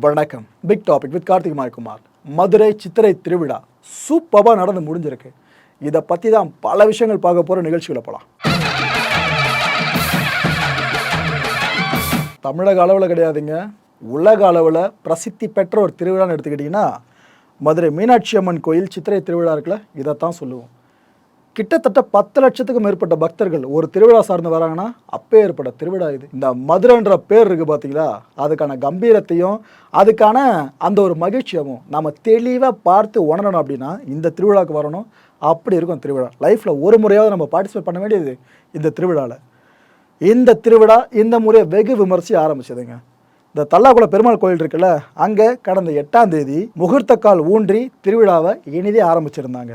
வணக்கம். Big topic with Karthik Maikumar Madurai Chithirai Thiruvizha சூப்பராக நடந்து முடிஞ்சிருக்கு. இதை பற்றி தான் பல விஷயங்கள் பார்க்க போகிற நிகழ்ச்சிகளை போகலாம் தமிழக அளவில் கிடையாதுங்க. உலக அளவில் பிரசித்தி பெற்ற ஒரு திருவிழான்னு எடுத்துக்கிட்டிங்கன்னா மதுரை மீனாட்சி அம்மன் கோயில் சித்திரை திருவிழா இருக்குல்ல இதைத்தான் சொல்லுவோம். கிட்டத்தட்ட பத்து லட்சத்துக்கும் மேற்பட்ட பக்தர்கள் ஒரு திருவிழா சார்ந்து வராங்கன்னா அப்பே ஏற்பட்ட திருவிழா இது. இந்த மதுரைன்ற பேர் இருக்குது பார்த்தீங்களா அதுக்கான கம்பீரத்தையும் அதுக்கான அந்த ஒரு மகிழ்ச்சியமும் நம்ம தெளிவாக பார்த்து உணரணும் அப்படின்னா இந்த திருவிழாவுக்கு வரணும். அப்படி இருக்கும் திருவிழா. லைஃப்பில் ஒரு முறையாவது நம்ம பார்ட்டிசிபேட் பண்ண வேண்டியது இந்த திருவிழாவில் இந்த திருவிழா இந்த முறையை வெகு விமர்சி ஆரம்பிச்சதுங்க. இந்த தல்லாக்குள பெருமாள் கோயில் இருக்குல்ல அங்கே கடந்த எட்டாம் தேதி முகூர்த்த கால் ஊன்றி திருவிழாவை இனிதே ஆரம்பிச்சிருந்தாங்க.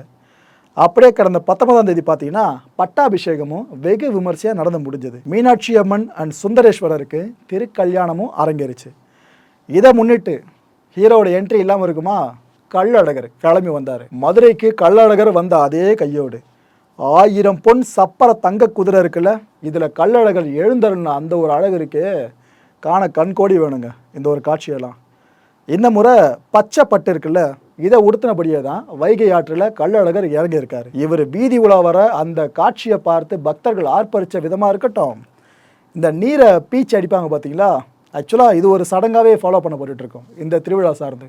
அப்படியே கடந்த பத்தொன்பதாம் தேதி பார்த்தீங்கன்னா பட்டாபிஷேகமும் வெகு விமர்சையாக நடந்து முடிஞ்சது. மீனாட்சி அம்மன் அண்ட் சுந்தரேஸ்வரருக்கு திருக்கல்யாணமும் அரங்கேறிச்சு. இதை முன்னிட்டு ஹீரோவோட என்ட்ரி இல்லாமல் இருக்குமா? கள்ளழகர் கிளம்பி வந்தார். மதுரைக்கு கள்ளழகர் வந்த அதே கையோடு. ஆயிரம் பொன் சப்பர தங்க குதிரை இருக்குல்ல இதில் கள்ளழகர் எழுந்தருன்னு அந்த ஒரு அழகு இருக்கே காண கண்கோடி வேணுங்க இந்த ஒரு காட்சியெல்லாம். இந்த முறை பச்சை பட்டு இருக்குல்ல இதை உடுத்தினபடியே தான் வைகை ஆற்றில் கள்ளழகர் இறங்கியிருக்காரு. இவர் வீதி உலா வர அந்த காட்சியை பார்த்து பக்தர்கள் ஆர்ப்பரித்த விதமாக இருக்கட்டும். இந்த நீரை பீச்சு அடிப்பாங்க பார்த்தீங்களா? ஆக்சுவலாக இது ஒரு சடங்காகவே ஃபாலோ பண்ண போட்டுட்ருக்கோம் இந்த திருவிழா சார்ந்து.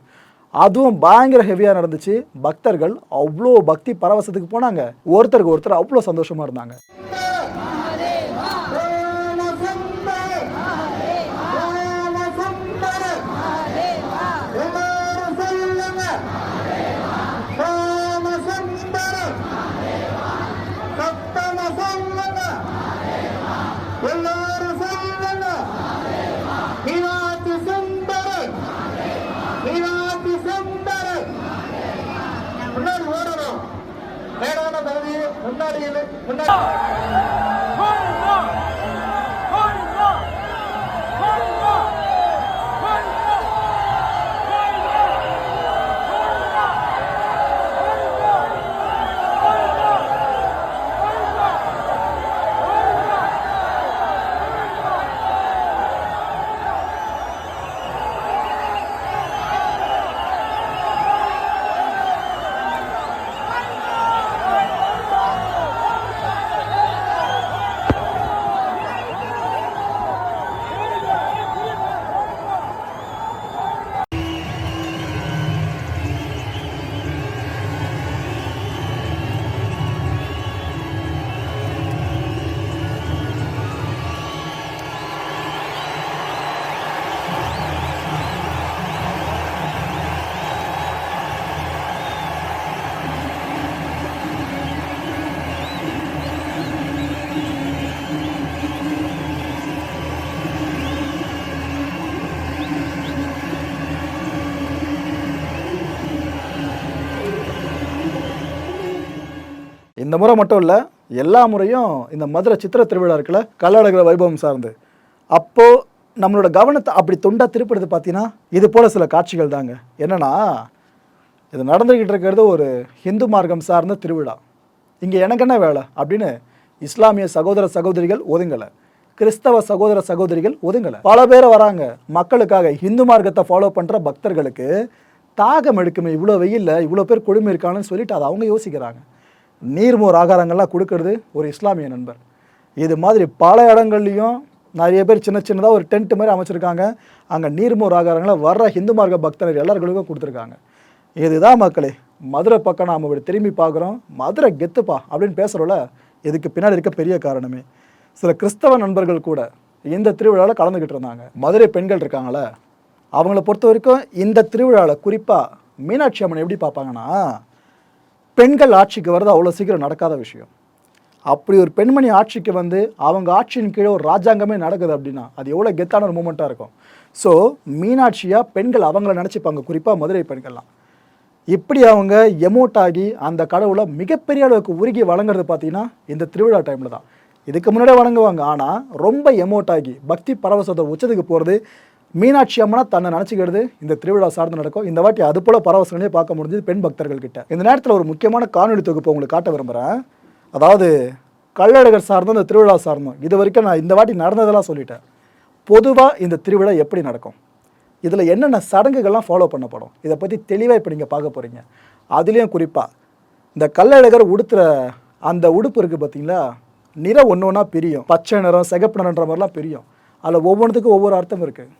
அதுவும் பயங்கர ஹெவியாக நடந்துச்சு. பக்தர்கள் அவ்வளோ பக்தி பரவசத்துக்கு போனாங்க. ஒருத்தருக்கு ஒருத்தர் அவ்வளோ சந்தோஷமாக இருந்தாங்க. முன்னாடி இரு, இந்த முறை மட்டும் இல்லை எல்லா முறையும் இந்த மதுரை சித்திர திருவிழா இருக்குல்ல கள்ளழகர வைபவம் சார்ந்து. அப்போது நம்மளோட கவனத்தை அப்படி தொண்டா திருப்பிடுறது பார்த்தீங்கன்னா இது போல் சில காட்சிகள் தாங்க. என்னன்னா இது நடந்துக்கிட்டு இருக்கிறது ஒரு ஹிந்து மார்க்கம் சார்ந்த திருவிழா. இங்கே எனக்கு என்ன வேலை அப்படின்னு இஸ்லாமிய சகோதர சகோதரிகள் ஒதுங்கலை. கிறிஸ்தவ சகோதர சகோதரிகள் ஒதுங்கலை. பல பேர் வராங்க. மக்களுக்காக ஹிந்து மார்க்கத்தை ஃபாலோ பண்ணுற பக்தர்களுக்கு தாகம் எடுக்குமே இவ்வளோ வெயிலில் இவ்வளோ பேர் கொடுமை இருக்காங்கன்னு சொல்லிட்டு அதை அவங்க யோசிக்கிறாங்க. நீர்மோர் ஆகாரங்கள்லாம் கொடுக்கறது ஒரு இஸ்லாமிய நண்பர். இது மாதிரி பல இடங்கள்லையும் நிறைய பேர் சின்ன சின்னதாக ஒரு டென்ட் மாதிரி அமைச்சிருக்காங்க. அங்கே நீர்மோர் ஆகாரங்களை வர்ற ஹிந்து மார்க்க பக்தர்கள் எல்லாருக்கும் கொடுத்துருக்காங்க. இதுதான் மக்களே மதுரை பக்கம் நாம் இப்படி திரும்பி பார்க்குறோம். மதுரை கெத்துப்பா அப்படின்னு பேசுகிறோம்ல இதுக்கு பின்னாடி இருக்க பெரிய காரணமே. சில கிறிஸ்தவ நண்பர்கள் கூட இந்த திருவிழாவில் கலந்துக்கிட்டு இருந்தாங்க. மதுரை பெண்கள் இருக்காங்களே அவங்கள பொறுத்த வரைக்கும் இந்த திருவிழாவில் குறிப்பாக மீனாட்சி அம்மன் எப்படி பார்ப்பாங்கன்னா பெண்கள் ஆட்சிக்கு வர்றது அவ்வளோ சீக்கிரம் நடக்காத விஷயம். அப்படி ஒரு பெண்மணி ஆட்சிக்கு வந்து அவங்க ஆட்சியின் கீழே ஒரு ராஜாங்கமே நடக்குது அப்படின்னா அது எவ்வளோ கெத்தான ஒரு மூமெண்ட்டாக இருக்கும். ஸோ மீனாட்சியாக பெண்கள் அவங்கள நினச்சிப்பாங்க. குறிப்பாக மதுரை பெண்கள்லாம். இப்படி அவங்க எமோட் ஆகி அந்த கடவுளை மிகப்பெரிய அளவுக்கு உருகி வழங்குறது பார்த்தீங்கன்னா இந்த திருவிழா டைமில் தான். இதுக்கு முன்னாடியே வணங்குவாங்க. ஆனால் ரொம்ப எமோட் ஆகி பக்தி பரவசத்தை உச்சத்துக்கு போகிறது மீனாட்சி அம்மனா தன்னை நினச்சிக்கிறது இந்த திருவிழா சார்ந்து நடக்கும். இந்த வாட்டி அது போல பரவசங்களே பார்க்க முடிஞ்சது பெண் பக்தர்கள் கிட்ட. இந்த நேரத்தில் ஒரு முக்கியமான காணொலி தொகுப்பு உங்களுக்கு காட்ட விரும்புகிறேன் அதாவது கள்ளழகர் சார்ந்தும் இந்த திருவிழா சார்ந்தும். இது வரைக்கும் நான் இந்த வாட்டி நடந்ததெல்லாம் சொல்லிட்டேன். பொதுவாக இந்த திருவிழா எப்படி நடக்கும்? இதில் என்னென்ன சடங்குகள்லாம் ஃபாலோ பண்ணப்படும்? இதை பற்றி தெளிவாக இப்போ நீங்கள் பார்க்க போகிறீங்க அதுலேயும் குறிப்பாக இந்த கள்ளழகர் உடுத்துகிற அந்த உடுப்பு இருக்குது பார்த்தீங்களா நிறம் ஒன்று ஒன்றா பிரியும். பச்சை நிறம் சிகப்பு நிறன்ற மாதிரிலாம் பிரியும். அதில் ஒவ்வொன்றுத்துக்கும் ஒவ்வொரு அர்த்தம் இருக்குது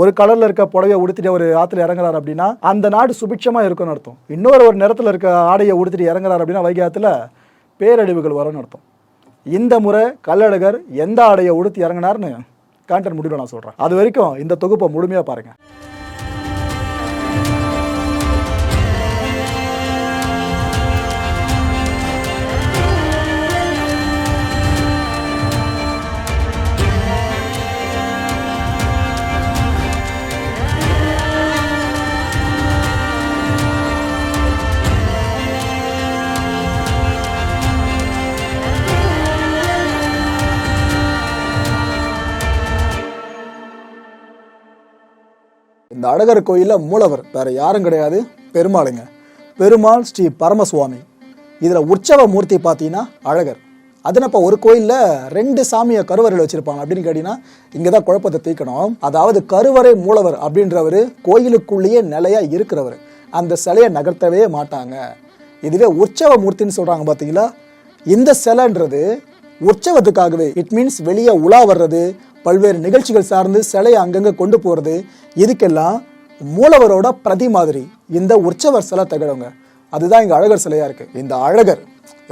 ஒரு கலரில் இருக்க புடவையை உடுத்திட்டு ஒரு ஆற்றுல இறங்குறாரு அப்படின்னா அந்த நாடு சுபிட்சமாக இருக்கும்னு அர்த்தம். இன்னொரு ஒரு நிறத்தில் இருக்க ஆடையை உடுத்திட்டு இறங்குறாரு அப்படின்னா வைகை ஆற்றுல பேரழிவுகள் வரும்னு அர்த்தம். இந்த முறை கள்ளழகர் எந்த ஆடையை உடுத்தி இறங்கினார்னு கான்டென்ட் முடிவில் நான் சொல்கிறேன் அது வரைக்கும் இந்த தொகுப்பை முழுமையாக பாருங்கள் இந்த அழகர் கோயிலில் மூலவர் வேற யாரும் கிடையாது பெருமாளுங்க. பெருமாள் ஸ்ரீ பரமசுவாமி. இதில் உற்சவ மூர்த்தி பார்த்தீங்கன்னா அழகர். அதனப்ப ஒரு கோயிலில் ரெண்டு சாமியை கருவறையில் வச்சுருப்பாங்க அப்படின்னு கேட்டிங்கன்னா இங்கே தான் குழப்பத்தை தீர்க்கணும். அதாவது கருவறை மூலவர் அப்படின்றவர் கோயிலுக்குள்ளேயே நிலையாக இருக்கிறவர். அந்த சிலையை நகர்த்தவே மாட்டாங்க. இதுவே உற்சவ மூர்த்தின்னு சொல்கிறாங்க பார்த்தீங்களா இந்த சிலைன்றது உற்சவத்துக்காகவே. இட் மீன்ஸ் வெளியே உலா வர்றது பல்வேறு நிகழ்ச்சிகள் சார்ந்து சிலையை அங்கங்கே கொண்டு போகிறது இதுக்கெல்லாம் மூலவரோட பிரதி மாதிரி. இந்த உற்சவர் சிலை தகடுங்க அதுதான் இங்கே அழகர் சிலையாக இருக்குது இந்த அழகர்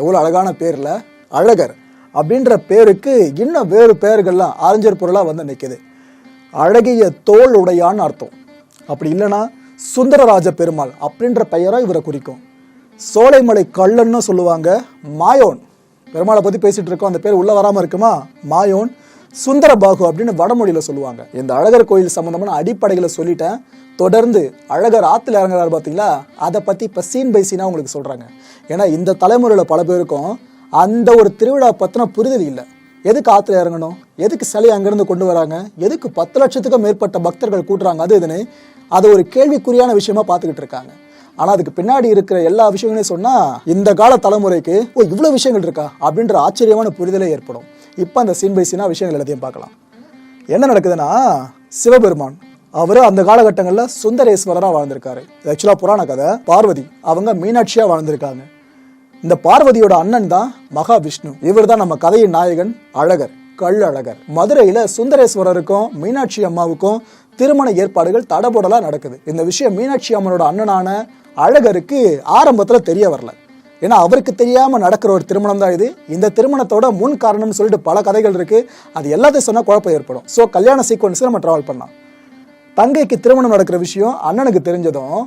எவ்வளோ அழகான பேரில்? அழகர் அப்படின்ற பேருக்கு இன்னும் வேறு பெயர்கள்லாம் ஆரஞ்சர் பொருளாக வந்து நிற்குது அழகிய தோல் உடையான்னு அர்த்தம். அப்படி இல்லைன்னா சுந்தரராஜ பெருமாள் அப்படின்ற பெயரை இவரை குறிக்கும். சோலைமலை கல்லன்னு சொல்லுவாங்க மாயோன். பெருமாளை பற்றி பேசிட்டு இருக்கோம். அந்த பேர் உள்ளே வராமல் இருக்குமா? மாயோன் சுந்தரபாகு அப்படின்னு வடமொழியில் சொல்லுவாங்க. இந்த அழகர் கோயில் சம்மந்தமான அடிப்படைகளை சொல்லிட்டேன். தொடர்ந்து அழகர் ஆற்றுல இறங்குறாரு பார்த்தீங்களா அதை பற்றி இப்போ சீன் பை சீனாக உங்களுக்கு சொல்கிறாங்க ஏன்னா இந்த தலைமுறையில் பல பேருக்கும் அந்த ஒரு திருவிழா பற்றின புரிதல் இல்லை. எதுக்கு ஆற்றுல இறங்கணும்? எதுக்கு சிலையை அங்கேருந்து கொண்டு வராங்க? எதுக்கு பத்து லட்சத்துக்கும் மேற்பட்ட பக்தர்கள் கூட்டுறாங்க? அது இதுன்னு அது ஒரு கேள்விக்குறியான விஷயமா பார்த்துக்கிட்டு இருக்காங்க. ஆனால் அதுக்கு பின்னாடி இருக்கிற எல்லா விஷயங்களையும் சொன்னால் இந்த கால தலைமுறைக்கு ஓ இவ்வளோ விஷயங்கள் இருக்கா? அப்படின்ற ஆச்சரியமான புரிதலே ஏற்படும். இப்போ அந்த சீன் பை சீனாக விஷயங்கள் எல்லாத்தையும் பார்க்கலாம். என்ன நடக்குதுன்னா சிவபெருமான் அவர் அந்த காலகட்டங்களில் சுந்தரேஸ்வரராக வாழ்ந்திருக்காரு. ஆக்சுவலாக புராண கதை. பார்வதி அவங்க மீனாட்சியாக வாழ்ந்திருக்காங்க. இந்த பார்வதியோட அண்ணன் தான் மகாவிஷ்ணு. இவர் தான் நம்ம கதையின் நாயகன் அழகர் கள்ளழகர். மதுரையில் சுந்தரேஸ்வரருக்கும் மீனாட்சி அம்மாவுக்கும் திருமண ஏற்பாடுகள் தடபுடலாக நடக்குது. இந்த விஷயம் மீனாட்சி அம்மனோட அண்ணனான அழகருக்கு ஆரம்பத்தில் தெரிய வரல. ஏன்னா அவருக்கு தெரியாமல் நடக்கிற ஒரு திருமணம் தான் இது. இந்த திருமணத்தோட முன் காரணம்னு சொல்லிட்டு பல கதைகள் இருக்குது அது எல்லாத்தையும் சொன்னால் குழப்பம் ஏற்படும். ஸோ கல்யாண சீக்வன்ஸ் நம்ம ட்ராவல் பண்ணலாம். தங்கைக்கு திருமணம் நடக்கிற விஷயம் அண்ணனுக்கு தெரிஞ்சதும்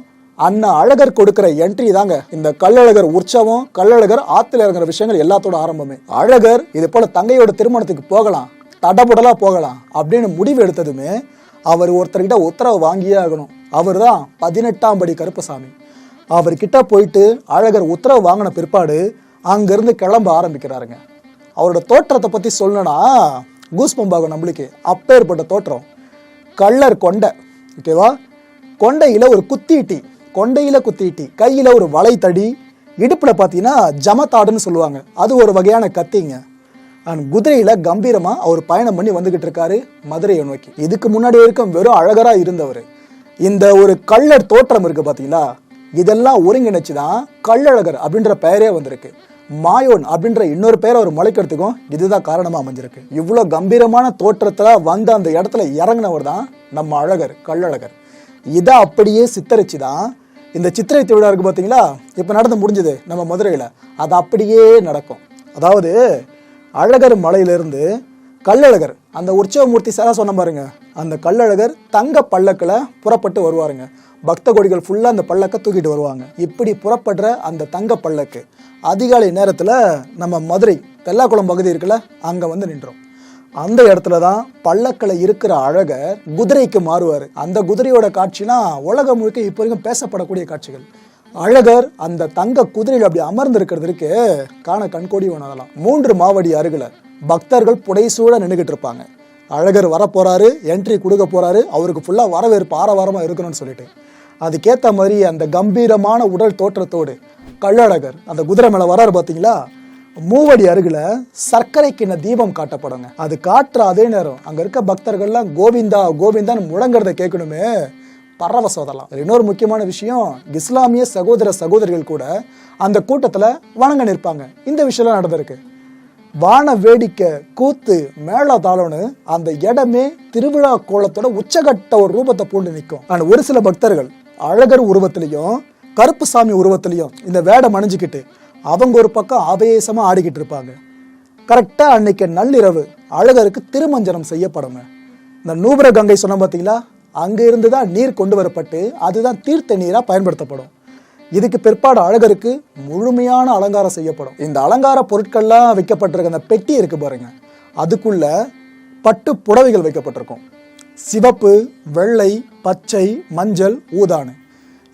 அண்ணன் அழகர் கொடுக்குற என்ட்ரி தாங்க. இந்த கள்ளழகர் உற்சவம் கள்ளழகர் ஆற்றுல இறங்குற விஷயங்கள் எல்லாத்தோட ஆரம்பமே. அழகர் இது போல் தங்கையோட திருமணத்துக்கு போகலாம் தடபுடலாக போகலாம் அப்படின்னு முடிவு எடுத்ததுமே அவர் ஒருத்தர்கிட்ட உத்தரவு வாங்கியே ஆகணும். அவர் தான் பதினெட்டாம் படி கருப்பசாமி. அவர்கிட்ட போயிட்டு அழகர் உத்தரவு வாங்கின பிற்பாடு அங்கேருந்து கிளம்ப ஆரம்பிக்கிறாருங்க. அவரோட தோற்றத்தை பற்றி சொல்லணும்னா கூஸ்பம்பாகும் நம்மளுக்கு அப்பேற்பட்ட தோற்றம். கள்ளர் கொண்டை ஓகேவா கொண்டையில் ஒரு குத்தீட்டி கொண்டையில் குத்தீட்டி கையில் ஒரு வளைத்தடி இடுப்பில் பார்த்தீங்கன்னா ஜமத்தாடுன்னு சொல்லுவாங்க. அது ஒரு வகையான கத்திங்க. அண்ட் குதிரையில் கம்பீரமாக அவர் பயணம் பண்ணி வந்துக்கிட்டு இருக்காரு மதுரையை நோக்கி. இதுக்கு முன்னாடி வரைக்கும் வெறும் அழகராக இருந்தவர். இந்த ஒரு கள்ளர் தோற்றம் இருக்குது பார்த்தீங்களா இதெல்லாம் ஒருங்கிணைச்சு தான் கள்ளழகர் அப்படின்ற பெயரே வந்திருக்கு. மாயோன் அப்படின்ற இன்னொரு பேரை அவர் முளைக்கிறதுக்கும் இதுதான் காரணமாக அமைஞ்சிருக்கு. இவ்வளோ கம்பீரமான தோற்றத்தில் வந்து அந்த இடத்துல இறங்கினவர் தான் நம்ம அழகர் கள்ளழகர். இதை அப்படியே சித்தரிச்சு தான் இந்த சித்திரை திருவிழா இருக்கு பார்த்தீங்களா இப்போ நடந்து முடிஞ்சது நம்ம மதுரையில். அது அப்படியே நடக்கும். அதாவது அழகர் மலையிலிருந்து கள்ளழகர் அந்த உற்சவமூர்த்தி சாரா சொன்ன பாருங்க அந்த கள்ளழகர் தங்க பல்லக்கில் புறப்பட்டு வருவாருங்க. பக்த கோடிகள் ஃபுல்லாக அந்த பல்லக்கை தூக்கிட்டு வருவாங்க. இப்படி புறப்படுற அந்த தங்க பல்லக்கு அதிகாலை நேரத்தில் நம்ம மதுரை தெல்லாக்குளம் பகுதி இருக்குல்ல அங்கே வந்து நின்றோம். அந்த இடத்துல தான் பல்லக்கில் இருக்கிற அழகர் குதிரைக்கு மாறுவார். அந்த குதிரையோட காட்சினா உலகம் முழுக்க இப்போ வரைக்கும் பேசப்படக்கூடிய காட்சிகள். அழகர் அந்த தங்க குதிரையில் அப்படி அமர்ந்து இருக்கிறது இருக்கு. காண கண்கோடி உணரலாம் மூன்று மாவடி அருகில் பக்தர்கள் புடைசூட நின்றுகிட்டு இருப்பாங்க. அழகர் வர என்ட்ரி கொடுக்க போறாரு அவருக்கு ஃபுல்லாக வரவேற்பு ஆரவாரமாக இருக்கணும்னு சொல்லிட்டு. அதுக்கேற்ற மாதிரி அந்த கம்பீரமான உடல் தோற்றத்தோடு கள்ளழகர் அந்த குதிரை மேலே வராரு பார்த்தீங்களா மூவடி அருகில் சர்க்கரை கிண்ண தீபம் காட்டப்படுங்க. அது காட்டுற அதே நேரம் அங்கே இருக்க பக்தர்கள்லாம் கோவிந்தா கோவிந்தான்னு முழங்குறத கேட்கணுமே. பரவசோதலாம் இன்னொரு முக்கியமான விஷயம் இஸ்லாமிய சகோதர சகோதரிகள் கூட அந்த கூட்டத்தில் வணங்க நிற்பாங்க. இந்த விஷயம்லாம் நடந்திருக்கு. வான வேடிக்கை கூத்து மேள அந்த இடமே திருவிழா கோலத்தோட உச்சகட்ட ஒரு ரூபத்தை பூண்டு நிற்கும். ஆனால் ஒரு சில பக்தர்கள் அழகர் உருவத்திலையும் கருப்புசாமி உருவத்திலையும் இந்த வேடம் அணிஞ்சுக்கிட்டு அவங்க ஒரு பக்கம் ஆவேசமாக ஆடிக்கிட்டு இருப்பாங்க. கரெக்டாக அன்னைக்கு நள்ளிரவு அழகருக்கு திருமஞ்சனம் செய்யப்படுங்க. இந்த நூபுர கங்கை சொன்ன பார்த்தீங்களா அங்கே இருந்து தான் நீர் கொண்டு வரப்பட்டு அதுதான் தீர்த்த நீராக பயன்படுத்தப்படும். இதுக்கு பிற்பாடு அழகருக்கு முழுமையான அலங்காரம் செய்யப்படும். இந்த அலங்கார பொருட்கள்லாம் வைக்கப்பட்டிருக்க அந்த பெட்டி இருக்கு பாருங்க. அதுக்குள்ள பட்டு புடவைகள் வைக்கப்பட்டிருக்கும். சிவப்பு வெள்ளை பச்சை மஞ்சள் ஊதானு.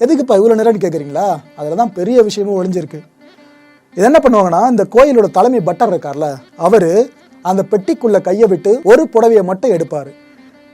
எதுக்குப்பா இவ்வளோ நேரம்னு கேட்குறீங்களா அதில் தான் பெரிய விஷயமும் ஒழிஞ்சிருக்கு இது என்ன பண்ணுவாங்கன்னா இந்த கோயிலோட தலைமை பட்டர் இருக்கார்ல அவர் அந்த பெட்டிக்குள்ளே கையை விட்டு ஒரு புடவையை மட்டும் எடுப்பார்.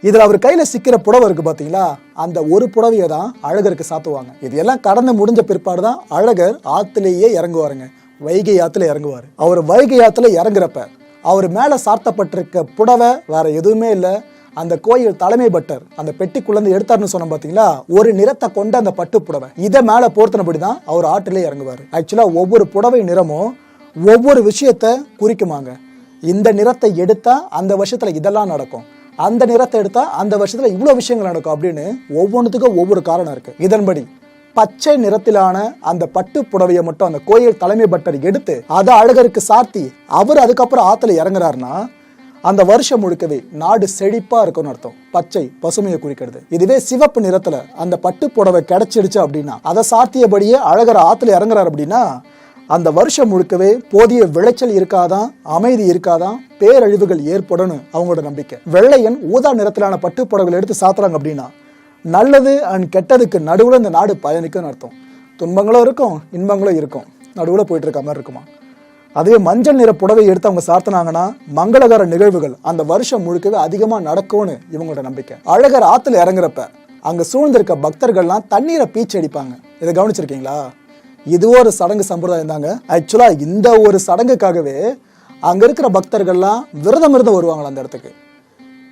இதில் அவர் கையில் சிக்கிற புடவை இருக்கு பார்த்தீங்களா? அந்த ஒரு புடவையை தான் அழகருக்கு சாத்துவாங்க. இது எல்லாம் கடந்து முடிஞ்ச பிற்பாடு தான் அழகர் ஆத்துலேயே இறங்குவாருங்க. வைகை ஆத்துல இறங்குவாரு. அவர் வைகை ஆத்துல இறங்குறப்ப அவர் மேலே சாத்தப்பட்டிருக்க புடவை வேற எதுவுமே இல்லை. அந்த கோயில் தலைமை பட்டர் அந்த பெட்டிக்குள்ளேருந்து எடுத்தாருன்னு சொன்னோம் பார்த்தீங்களா? ஒரு நிறத்தை கொண்ட அந்த பட்டு புடவை. இதை மேலே போர்த்தினபடி தான் அவர் ஆற்றிலே இறங்குவார். ஆக்சுவலாக ஒவ்வொரு புடவை நிறமும் ஒவ்வொரு விஷயத்தை குறிக்குமாங்க. இந்த நிறத்தை எடுத்தால் அந்த வருஷத்தில் இதெல்லாம் நடக்கும். அந்த நிறத்தை எடுத்தா அந்த வருஷத்துல இவ்வளோ விஷயங்கள் நடக்கும் அப்படின்னு ஒவ்வொன்றுத்துக்கும் ஒவ்வொரு காரணம் இருக்கு. இதன்படி பச்சை நிறத்திலான அந்த பட்டு புடவையை மட்டும் அந்த கோயில் தலைமை பட்டர் எடுத்து அதை அழகருக்கு சாத்தி அவர் அதுக்கப்புறம் ஆத்துல இறங்குறாருன்னா அந்த வருஷம் முழுக்கவே நாடு செழிப்பா இருக்கும்னு அர்த்தம். பச்சை பசுமையை குறிக்கிறது. இதுவே சிவப்பு நிறத்துல அந்த பட்டு புடவை கிடைச்சிடுச்சு அப்படின்னா அதை சாத்தியபடியே அழகர் ஆத்துல இறங்குறாரு அப்படின்னா அந்த வருஷம் முழுக்கவே போதிய விளைச்சல் இருக்காதான் அமைதி இருக்காதான் பேரழிவுகள் ஏற்படணும் அவங்களோட நம்பிக்கை. வெள்ளையன் ஊதா நிறத்திலான பட்டு எடுத்து சாத்துறாங்க அப்படின்னா நல்லது அண்ட் கெட்டதுக்கு நடுவில் இந்த நாடு பயணிக்கும்னு அர்த்தம். துன்பங்களும் இருக்கும் இன்பங்களும் இருக்கும். நடுவில் போயிட்டு இருக்க மாதிரி இருக்குமா? அதுவே மஞ்சள் நிற புடவை எடுத்து அவங்க சாத்தினாங்கன்னா மங்களகர நிகழ்வுகள் அந்த வருஷம் முழுக்கவே அதிகமாக நடக்கும்னு இவங்களோட நம்பிக்கை. அழகர் ஆற்றுல இறங்குறப்ப அங்கே சூழ்ந்திருக்க பக்தர்கள்லாம் தண்ணீரை பீச்சு அடிப்பாங்க. இதை கவனிச்சிருக்கீங்களா? இதுவோ ஒரு சடங்கு சம்பிரதாயம் தாங்க ஆக்சுவலாக இந்த ஒரு சடங்குக்காகவே அங்கே இருக்கிற பக்தர்கள்லாம் விரதம் இருந்து வருவாங்களா அந்த இடத்துக்கு.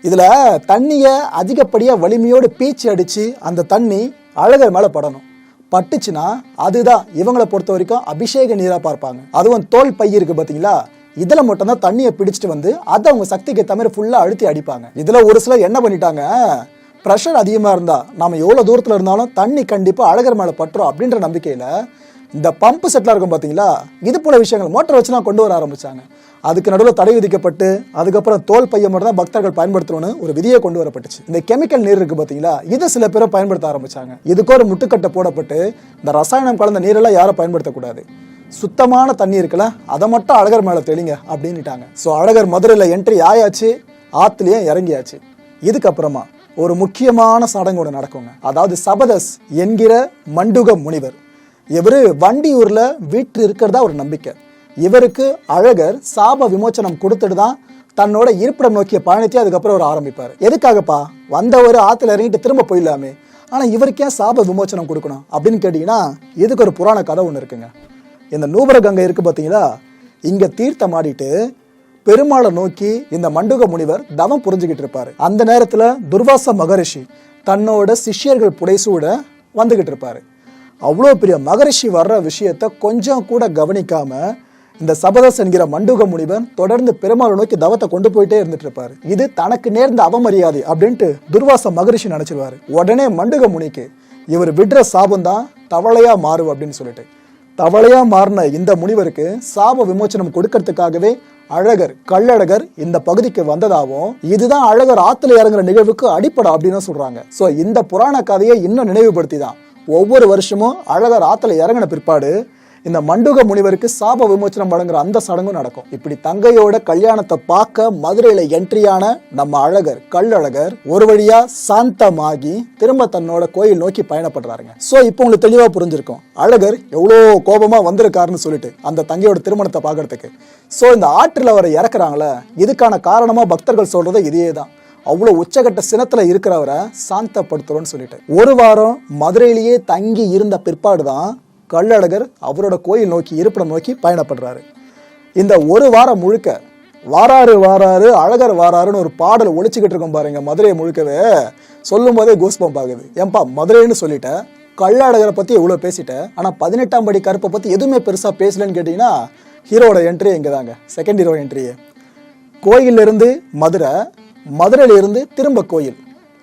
இதில் தண்ணியை அதிகப்படியாக வலிமையோடு பீச்சு அடித்து அந்த தண்ணி அழகர் மேலே படணும். பட்டுச்சுன்னா அதுதான் இவங்களை பொறுத்த வரைக்கும் அபிஷேக நீராக பார்ப்பாங்க. அதுவும் தோல் பை இருக்குது பார்த்தீங்களா இதில் மட்டும்தான் தண்ணியை பிடிச்சிட்டு வந்து அதை அவங்க சக்திக்கு ஏற்ற மாதிரி அழுத்தி அடிப்பாங்க. இதில் ஒரு சிலர் என்ன பண்ணிட்டாங்க? ப்ரெஷர் அதிகமாக இருந்தால் நம்ம எவ்வளோ தூரத்தில் இருந்தாலும் தண்ணி கண்டிப்பாக அழகர் மேலே பட்டுரும் அப்படின்ற நம்பிக்கையில் இந்த பம்பு செட்டெலாம் இருக்கும் பார்த்தீங்களா இது போல விஷயங்கள் மோட்டர் வச்சுலாம் கொண்டு வர ஆரம்பிச்சாங்க. அதுக்கு நடுவில் தடை விதிக்கப்பட்டு அதுக்கப்புறம் தோல் பையை மட்டும் தான் பக்தர்கள் பயன்படுத்தணும்னு ஒரு விதியை கொண்டு வரப்பட்டுச்சு. இந்த கெமிக்கல் நீர் இருக்கு பார்த்தீங்களா இதை சில பேரை பயன்படுத்த ஆரம்பிச்சாங்க. இதுக்கு ஒரு முட்டுக்கட்டை போடப்பட்டு இந்த ரசாயனம் கலந்த நீரெல்லாம் யாரும் பயன்படுத்தக்கூடாது. சுத்தமான தண்ணி இருக்குல்ல அதை மட்டும் அழகர் மேலே தெளிங்க அப்படின்னுட்டாங்க. ஸோ அழகர் மதுரையில் என்ட்ரி ஆயாச்சு ஆத்துலயே இறங்கியாச்சு. இதுக்கப்புறமா ஒரு முக்கியமான சடங்கு ஒன்று நடக்குங்க. அதாவது சபதஸ் என்கிற மண்டுக முனிவர். இவர் வண்டியூரில் வீட்டு இருக்கிறதா ஒரு நம்பிக்கை. இவருக்கு அழகர் சாப விமோச்சனம் கொடுத்துட்டு தான் தன்னோட இருப்பிடம் நோக்கிய பயணத்தை அதுக்கப்புறம் அவர் ஆரம்பிப்பார். எதுக்காகப்பா? வந்த ஒரு ஆற்றுல இறங்கிட்டு திரும்ப போயிடலாமே. ஆனால் இவருக்கு ஏன் சாப விமோச்சனம் கொடுக்கணும் அப்படின்னு கேட்டிங்கன்னா இதுக்கு ஒரு புராண கதை ஒன்று இருக்குங்க. இந்த நூபர கங்கை இருக்கு பார்த்தீங்களா இங்கே தீர்த்தம் ஆடிட்டு பெருமாளை நோக்கி இந்த மண்டுக முனிவர் தவம் புரிஞ்சுக்கிட்டு இருப்பார். அந்த நேரத்தில் துர்வாச மகரிஷி தன்னோட சிஷ்யர்கள் புடைசூட வந்துகிட்டு இருப்பாரு. அவ்வளோ பெரிய மகரிஷி வர்ற விஷயத்த கொஞ்சம் கூட கவனிக்காம இந்த சபதஸ் என்கிற மண்டுக முனிவன் தொடர்ந்து பெருமாளை நோக்கி தவத்தை கொண்டு போயிட்டே இருந்துட்டு இருப்பாரு. இது தனக்கு நேர்ந்த அவமரியாதை அப்படின்ட்டு துர்வாச மகரிஷி நினைச்சிருவாரு. உடனே மண்டுக முனிக்கு இவர் விடுற சாபம் தான் தவளையா மாறும் அப்படின்னு சொல்லிட்டு. தவளையா மாறின இந்த முனிவருக்கு சாப விமோச்சனம் கொடுக்கறதுக்காகவே அழகர் கள்ளழகர் இந்த பகுதிக்கு வந்ததாகவும் இதுதான் அழகர் ஆத்துல இறங்குற நிகழ்வுக்கு அடிப்படை அப்படின்னு சொல்றாங்க. சோ இந்த புராண கதையை இன்னும் நினைவுபடுத்தி தான் ஒவ்வொரு வருஷமும் அழகர் ஆற்றுல இறங்கின பிற்பாடு இந்த மண்டுக முனிவருக்கு சாப விமோச்சனம் வழங்குற அந்த சடங்கும் நடக்கும். இப்படி தங்கையோட கல்யாணத்தை பார்க்க மதுரையில என்ட்ரியான நம்ம அழகர் கள்ளழகர் ஒரு வழியா சாந்தமாகி திரும்ப தன்னோட கோயில் நோக்கி பயணப்படுறாருங்க. சோ இப்போ உங்களுக்கு தெளிவா புரிஞ்சிருக்கும். அழகர் எவ்வளோ கோபமா வந்திருக்காருன்னு சொல்லிட்டு அந்த தங்கையோட திருமணத்தை பார்க்கறதுக்கு. சோ இந்த ஆற்றில் அவரை இறக்குறாங்களே இதுக்கான காரணமா பக்தர்கள் சொல்றது இதே தான் அவ்வளோ உச்சகட்ட சினத்தில் இருக்கிறவரை சாந்தப்படுத்துறோம்னு சொல்லிட்டு. ஒரு வாரம் மதுரையிலேயே தங்கி இருந்த பிற்பாடு தான் கள்ளழகர் அவரோட கோயில் நோக்கி இருப்பிடம் நோக்கி பயணப்படுறாரு. இந்த ஒரு வாரம் முழுக்க வாராரு வாராரு அழகர் வாராருன்னு ஒரு பாடல் ஒழிச்சுக்கிட்டு இருக்கோம் பாருங்க மதுரையை முழுக்கவே. சொல்லும் போதே கோஸ் ஆகுது. ஏன்பா மதுரைன்னு சொல்லிட்டேன் கள்ளழகரை பற்றி எவ்வளோ பேசிட்டேன் ஆனால் பதினெட்டாம் படி கருப்பை பற்றி எதுவுமே பெருசாக பேசலன்னு கேட்டிங்கன்னா ஹீரோட என்ட்ரி இங்கே தாங்க செகண்ட் ஹீரோ என்ட்ரியே கோயிலிருந்து மதுரை மதுரையிலிருந்து திரும்ப கோயில்.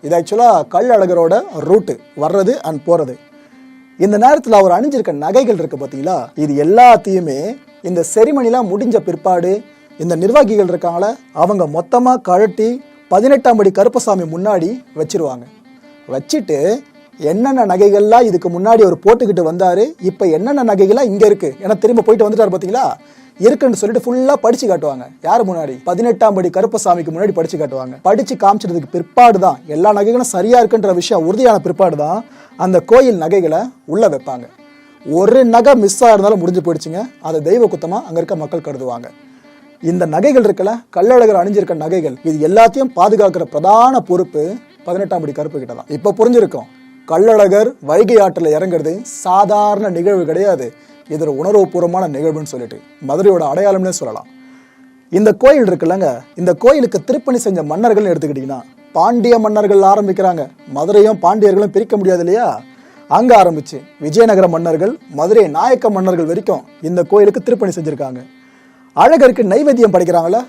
இது ஆக்சுவலாக கள்ளழகரோட ரூட்டு வர்றது அண்ட் போகிறது இந்த நேரத்தில் அவர் அணிஞ்சிருக்க நகைகள் இருக்குது பார்த்தீங்களா இது எல்லாத்தையுமே இந்த செரிமனிலாம் முடிஞ்ச பிற்பாடு இந்த நிர்வாகிகள் இருக்காங்கள அவங்க மொத்தமாக கழட்டி பதினெட்டாம் படி கருப்பசாமி முன்னாடி வச்சிருவாங்க. வச்சுட்டு என்னென்ன நகைகள்லாம் இதுக்கு முன்னாடி அவர் போட்டுக்கிட்டு வந்தார் இப்போ என்னென்ன நகைகள்லாம் இங்கே இருக்குது ஏன்னா திரும்ப போயிட்டு வந்துட்டார் பார்த்தீங்களா இருக்குன்னு சொல்லிட்டு ஃபுல்லாக படிச்சு காட்டுவாங்க. யார் முன்னாடி? பதினெட்டாம் படி கருப்பசாமிக்கு முன்னாடி படிச்சு காட்டுவாங்க. படிச்சு காமிச்சதுக்கு பிற்பாடு தான் எல்லா நகைகளும் சரியா இருக்குன்ற விஷயம் உறுதியான பிற்பாடு தான் அந்த கோயில் நகைகளை உள்ள வைப்பாங்க. ஒரு நகை மிஸ் ஆயிருந்தாலும் முடிஞ்சு போயிடுச்சுங்க. அதை தெய்வ குத்தமா அங்க இருக்க மக்கள் கருதுவாங்க. இந்த நகைகள் இருக்கல கள்ளழகர் அணிஞ்சிருக்க நகைகள் இது எல்லாத்தையும் பாதுகாக்கிற பிரதான பொறுப்பு பதினெட்டாம் படி கருப்பு கிட்ட தான். இப்போ புரிஞ்சிருக்கும். கள்ளழகர் வைகை ஆற்றில் இறங்குறது சாதாரண நிகழ்வு கிடையாது. இது ஒரு உணர்வுபூர்வமான நிகழ்வுன்னு சொல்லிட்டு மதுரையோட அடையாளம்னே சொல்லலாம். இந்த கோயில் இருக்குல்லங்க இந்த கோயிலுக்கு திருப்பணி செஞ்ச மன்னர்கள் எடுத்துக்கிட்டிங்கன்னா பாண்டிய மன்னர்கள் ஆரம்பிக்கிறாங்க. மதுரையும் பாண்டியர்களும் பிரிக்க முடியாது இல்லையா? அங்கே ஆரம்பிச்சு விஜயநகர மன்னர்கள் மதுரை நாயக்க மன்னர்கள் வரைக்கும் இந்த கோயிலுக்கு திருப்பணி செஞ்சுருக்காங்க. அழகருக்கு நைவேத்தியம் படைக்கிறாங்களே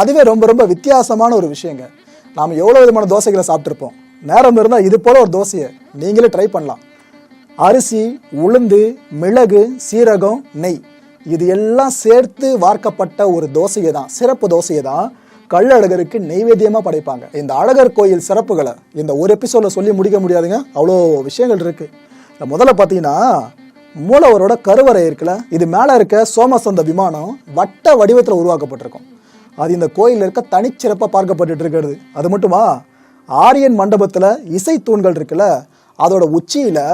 அதுவே ரொம்ப ரொம்ப வித்தியாசமான ஒரு விஷயங்க. நாம் எவ்வளோ விதமான தோசைகளை சாப்பிட்ருப்போம் நேரம் இருந்தால் இது போல ஒரு தோசையை நீங்களே ட்ரை பண்ணலாம். அரிசி உளுந்து மிளகு சீரகம் நெய். இது எல்லாம் சேர்த்து வார்க்கப்பட்ட ஒரு தோசையை தான் சிறப்பு தோசையை தான் கள்ளழகருக்கு நெய்வேத்தியமாக படைப்பாங்க. இந்த அழகர் கோயில் சிறப்புகளை இந்த ஒரு எபிசோடில் சொல்லி முடிக்க முடியாதுங்க. அவ்வளோ விஷயங்கள் இருக்குது முதல்ல பார்த்தீங்கன்னா மூலவரோட கருவறை இருக்குல்ல இது மேலே இருக்க சோமசந்த விமானம் வட்ட வடிவத்தில் உருவாக்கப்பட்டிருக்கும். அது இந்த கோயிலில் இருக்க தனிச்சிறப்பாக பார்க்கப்பட்டுட்டு இருக்கிறது. அது மட்டுமா? ஆரியன் மண்டபத்தில் இசை தூண்கள் இருக்குல்ல அதோட உச்சியில்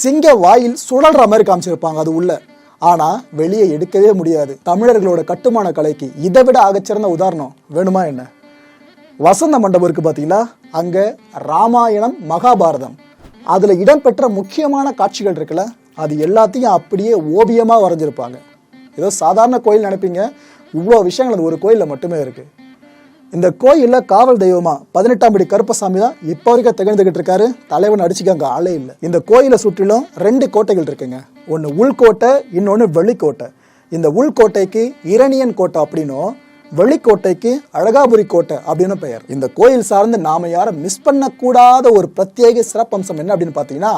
சிங்க வாயில் சுழல்ற மாதிரி காமிச்சிருப்பாங்க அது உள்ள. ஆனா வெளியே எடுக்கவே முடியாது. தமிழர்களோட கட்டுமான கலைக்கு இதை விட ஆகச்சிறந்த உதாரணம் வேணுமா என்ன? வசந்த மண்டபம் இருக்கு பார்த்தீங்களா அங்க ராமாயணம் மகாபாரதம். அதுல இடம்பெற்ற முக்கியமான காட்சிகள் இருக்குல்ல அது எல்லாத்தையும் அப்படியே ஓவியமா வரைஞ்சிருப்பாங்க. ஏதோ சாதாரண கோயில் நினைப்பீங்க இவ்வளோ விஷயங்கள் அந்த ஒரு கோயிலில் மட்டுமே இருக்குது இந்த கோயிலில் காவல் தெய்வமா? பதினெட்டாம் படி கருப்பசாமி தான் இப்போ வரைக்கும் திகழ்ந்துகிட்டு இருக்காரு. தலைவன் அடிச்சுக்காங்க ஆளே இல்லை. இந்த கோயிலை சுற்றிலும் ரெண்டு கோட்டைகள் இருக்குங்க. ஒன்று உள்கோட்டை இன்னொன்று வெளிக்கோட்டை. இந்த உள்கோட்டைக்கு இரணியன் கோட்டை அப்படின்னும் வெளிக்கோட்டைக்கு அழகாபுரி கோட்டை அப்படின்னு பெயர். இந்த கோயில் சார்ந்து நாம யாரும் மிஸ் பண்ணக்கூடாத ஒரு பிரத்யேக சிறப்பம்சம் என்ன அப்படின்னு பார்த்தீங்கன்னா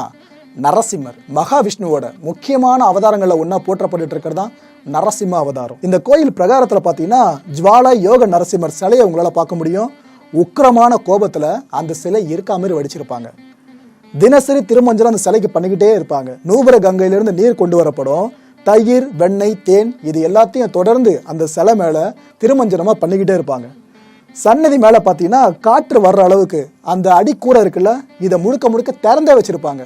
நரசிம்மர் மகாவிஷ்ணுவோட முக்கியமான அவதாரங்களில் ஒன்றா போற்றப்பட்டு இருக்கிறது தான் நரசிம்ம அவதாரம். இந்த கோயில் பிரகாரத்தில் பார்த்தீங்கன்னா ஜுவாலா யோக நரசிம்மர் சிலையை உங்களால் பார்க்க முடியும். உக்கிரமான கோபத்தில் அந்த சிலை இருக்கா மாதிரி வடிச்சிருப்பாங்க. தினசரி திருமஞ்சலம் அந்த சிலைக்கு பண்ணிக்கிட்டே இருப்பாங்க. நூபுர கங்கையிலிருந்து நீர் கொண்டு வரப்படும். தயிர் வெண்ணெய் தேன் இது எல்லாத்தையும் தொடர்ந்து அந்த சிலை மேலே திருமஞ்சனமாக பண்ணிக்கிட்டே இருப்பாங்க. சன்னதி மேலே பார்த்தீங்கன்னா காற்று வர்ற அளவுக்கு அந்த அடிக்கூரை இருக்குல்ல இதை முழுக்க முழுக்க திறந்தே வச்சுருப்பாங்க.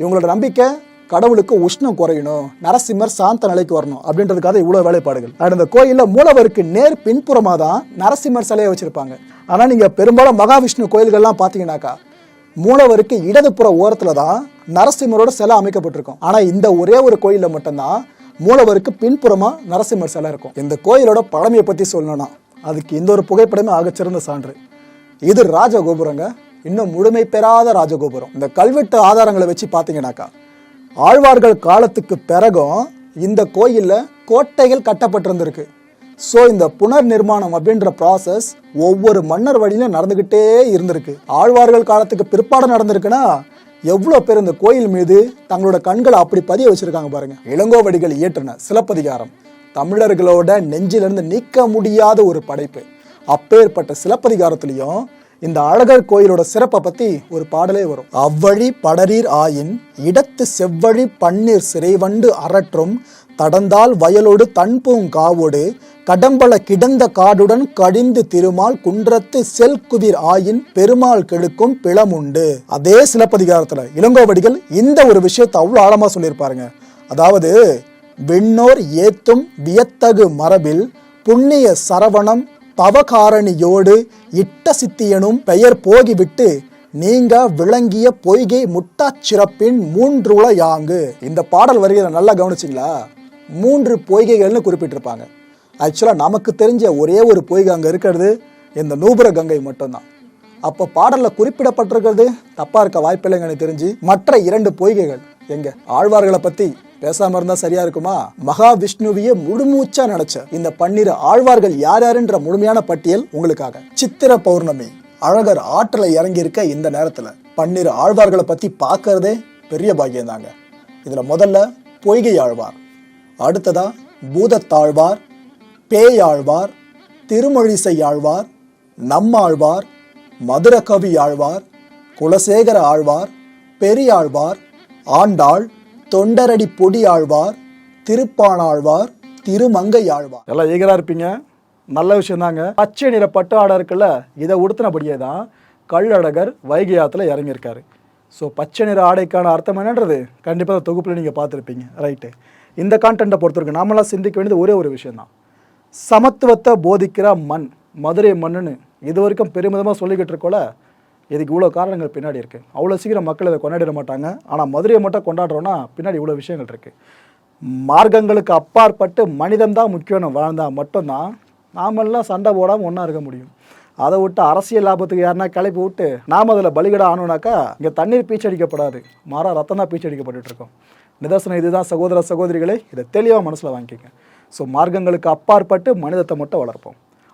இவங்களோட நம்பிக்கை கடவுளுக்கு உஷ்ணம் குறையணும் நரசிம்மர் சாந்த நிலைக்கு வரணும் அப்படின்றதுக்காக இவ்வளோ வேலைப்பாடுகள். அண்ட் இந்த கோயிலில் மூலவருக்கு நேர் பின்புறமாக தான் நரசிம்மர் சிலையை வச்சிருப்பாங்க. ஆனால் நீங்கள் பெரும்பாலும் மகாவிஷ்ணு கோயில்கள்லாம் பார்த்தீங்கன்னாக்கா மூலவருக்கு இடதுபுற ஓரத்தில் தான் நரசிம்மரோட சிலை அமைக்கப்பட்டிருக்கும். ஆனால் இந்த ஒரே ஒரு கோயிலில் மட்டும்தான் மூலவருக்கு பின்புறமாக நரசிம்மர் சிலை இருக்கும். இந்த கோயிலோட பழமையை பற்றி சொல்லணும்னா அதுக்கு இந்த ஒரு புகைப்படமே ஆகச்சிறந்த சான்று. இது ராஜகோபுரங்க. இன்னும் முழுமை பெறாத ராஜகோபுரம். இந்த கல்வெட்டு ஆதாரங்களை வச்சு பார்த்தீங்கன்னாக்கா ஆழ்வார்கள் காலத்துக்கு பிறகும் இந்த கோயிலில் கோட்டைகள் கட்டப்பட்டிருந்திருக்கு. ஸோ இந்த புனர் நிர்மாணம் அப்படின்ற ப்ராசஸ் ஒவ்வொரு மன்னர் வழியிலும் நடந்துக்கிட்டே இருந்திருக்கு. ஆழ்வார்கள் காலத்துக்கு பிற்பாடு நடந்திருக்குன்னா எவ்வளோ பேர் இந்த கோயில் மீது தங்களோட கண்களை அப்படி பதிய வச்சுருக்காங்க பாருங்கள் இளங்கோவடிகள் இயற்றின சிலப்பதிகாரம். தமிழர்களோட நெஞ்சிலிருந்து நீக்க முடியாத ஒரு படைப்பு. அப்பேற்பட்ட சிலப்பதிகாரத்துலேயும் இந்த அழகர் கோயிலோட சிறப்பை பத்தி ஒரு பாடலே வரும். அவ்வழி படரீர் ஆயின் இடத்து செவ்வழி பன்னீர் சிறைவண்டு அரற்றும் தடந்தால் வயலோடு தன்பூங் காவோடு கடம்பல கிடந்த காடுடன் கடிந்து திருமால் குன்றத்து செல்குதிர் ஆயின் பெருமாள் கெழுக்கும் பிளமுண்டு. அதே சிலப்பதிகாரத்துல இளங்கோவடிகள் இந்த ஒரு விஷயத்தை அவ்வளோ ஆழமா சொல்லியிருப்பாருங்க. அதாவது விண்ணோர் ஏத்தும் வியத்தகு மரபில் புண்ணிய சரவணம் பவகாரணியோடு இட்ட சித்தியனும் பெயர் போகிவிட்டு நீங்க விளங்கிய பொய்கை முட்டாச்சிறப்பின் சிறப்பின் மூன்றுள யாங்கு இந்த பாடல் வரிகளை நல்லா கவனிச்சிங்களா? மூன்று பொய்கைகள்னு குறிப்பிட்டிருப்பாங்க. ஆக்சுவலாக நமக்கு தெரிஞ்ச ஒரே ஒரு பொய்கை அங்கே இருக்கிறது இந்த நூபுர கங்கை மட்டும்தான். அப்போ பாடலில் குறிப்பிடப்பட்டிருக்கிறது தப்பாக இருக்க வாய்ப்பில்லைங்க எனக்கு தெரிஞ்சு மற்ற இரண்டு பொய்கைகள். எங்க ஆழ்வார்களை பற்றி பேசாம இருந்தா சரியா இருக்குமா? மகாவிஷ்ணுவையே முழுமூச்சா நினைச்ச இந்த பன்னிரு ஆழ்வார்கள் யார் யாருன்ற முழுமையான பட்டியல் உங்களுக்காக. சித்திர பௌர்ணமி அழகர் ஆற்றலை இறங்கி இருக்க இந்த நேரத்துல. பன்னிரு ஆழ்வார்களை பத்தி பார்க்கறதே பெரிய பாக்கியம் தாங்க. இதுல முதல்ல பொய்கை ஆழ்வார் அடுத்ததா பூதத்தாழ்வார் பேயாழ்வார் திருமொழிசை ஆழ்வார் நம்மாழ்வார் மதுரகவி ஆழ்வார் குலசேகர ஆழ்வார் பெரியாழ்வார் ஆண்டாள் தொண்டரடி பொடி ஆழ்வார் திருப்பானாழ்வார் திருமங்கை ஆழ்வார். எல்லாம் ஈகரா இருப்பீங்க. நல்ல விஷயம் தாங்க. பச்சை நிற பட்டு ஆடை இருக்குல்ல இதை உடுத்தினபடியே தான் கள்ளழகர் வைகை ஆற்றுல இறங்கியிருக்காரு. ஸோ பச்சை நிற ஆடைக்கான அர்த்தம் என்னன்றது கண்டிப்பாக தொகுப்பில் நீங்கள் பார்த்துருப்பீங்க. ரைட்டு இந்த கான்டென்ட்டை பொறுத்தவரைக்கும் நாமெல்லாம் சிந்திக்க வேண்டியது ஒரே ஒரு விஷயந்தான் சமத்துவத்தை போதிக்கிற மண் மதுரை மண்ணுன்னு இது வரைக்கும் பெருமிதமாக சொல்லிக்கிட்டு இருக்கோல இதுக்கு இவ்வளோ காரணங்கள் பின்னாடி இருக்குது அவ்வளோ சீக்கிரம் மக்கள் இதை கொண்டாடிட மாட்டாங்க. ஆனால் மதுரையை மட்டும் கொண்டாடுறோன்னா பின்னாடி இவ்வளோ விஷயங்கள் இருக்குது மார்க்கங்களுக்கு அப்பாற்பட்டு மனிதன்தான் முக்கியம் வாழ்ந்தால் மட்டும்தான் நாமெல்லாம் சண்டை போடாமல் ஒன்றா இருக்க முடியும். அதை விட்டு அரசியல் லாபத்துக்கு யாருன்னா கிளப்பி விட்டு நாம் அதில் பலிகடா ஆனோனாக்கா இங்கே தண்ணீர் பீச்சடிக்கப்படாது. மாறா ரத்தம் தான் பீச்சடிக்கப்பட்டுட்டு இருக்கோம். நிதர்சனம் இதுதான் சகோதர சகோதரிகளே இதை தெளிவாக மனசில் வாங்கிக்கங்க. ஸோ மார்க்கங்களுக்கு அப்பாற்பட்டு மனிதத்தை மட்டும் வளர்ப்போம்.